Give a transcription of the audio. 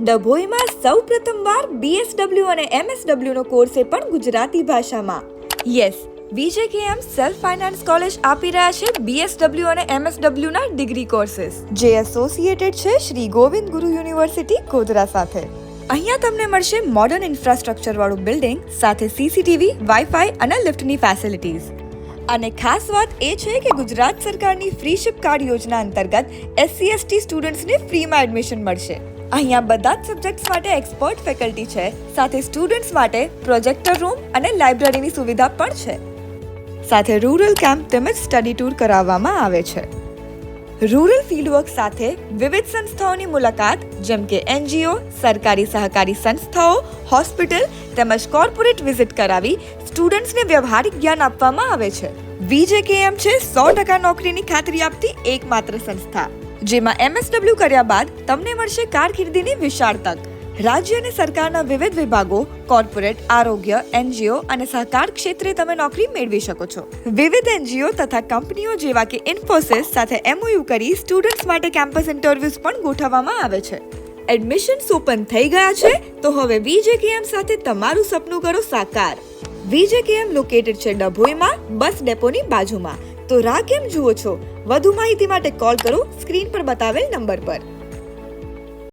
ડભોઈમાં સૌ પ્રથમવાર બીએસડબલ્યુ અને એમએસડબલ્યુ નો કોર્સ પણ ગુજરાતી ભાષામાં. Yes BJKM self finance college આપી રહ્યા છે બીએસડબલ્યુ અને એમએસડબલ્યુ ના ડિગ્રી કોર્सेस જે એસોસિએટેડ છે શ્રી ગોવિંદ ગુરુ યુનિવર્સિટી ગોધરા સાથે. અહીંયા તમને મળશે મોડર્ન ઇન્ફ્રાસ્ટ્રક્ચર વાળું બિલ્ડિંગ સાથે સીસીટીવી વાઈફાઈ અને લિફ્ટની ફેસિલિટીઝ અને ખાસ વાત એ છે કે ગુજરાત સરકારની ફ્રી શિપ કાર્ડ યોજના અંતર્ગત એસસી એસટી સ્ટુડન્ટ્સને ફ્રીમાં એડમિશન મળશે. અહીંયા બધા જ સબ્જેક્ટ્સ માટે એક્સપર્ટ ફેકલ્ટી છે. સાથે સ્ટુડન્ટ્સ માટે પ્રોજેક્ટર રૂમ અને લાઇબ્રેરીની સુવિધા પણ છે. સાથે રૂરલ કેમ્પ તેમજ સ્ટડી ટૂર કરાવવામાં આવે છે. રૂરલ ફિલ્ડવર્ક સાથે વિવિધ સંસ્થાઓની મુલાકાત, જેમ કે એનજીઓ સરકારી સહકારી સંસ્થાઓ હોસ્પિટલ તેમજ કોર્પોરેટ વિઝિટ કરાવી સ્ટુડન્ટ્સને વ્યવહારિક જ્ઞાન આપવામાં આવે છે. વીજેકેએમ છે, સો ટકા નોકરીની ખાતરી આપતી એકમાત્ર સંસ્થા. જેમાં એમએસડબલ્યુ કર્યા બાદ તમને મળશે કારકિર્દીની વિશાળ તક. રાજ્ય અને સરકારના વિવિધ વિભાગો, કોર્પોરેટ, આરોગ્ય એનજીઓ અને સહકાર ક્ષેત્રે તમે નોકરી મેળવી શકો છો. વિવિધ એનજીઓ તથા કંપનીઓ જેવા કે ઇન્ફોસિસ સાથે એમઓયુ કરી સ્ટુડન્ટ્સ માટે કેમ્પસ ઇન્ટરવ્યુઝ પણ ગોઠવવામાં આવે છે. એડમિશન્સ ઓપન થઈ ગયા છે, તો હવે વીજેકેએમ સાથે તમારું સપનું કરો સાકાર. વીજેકેએમ લોકેટેડ છે ડભોઈમાં, બસ ડેપોની બાજુમાં. તો રાહ કેમ જુઓ છો? વધુ માહિતી માટે કોલ કરો સ્ક્રીન પર બતાવેલ નંબર પર.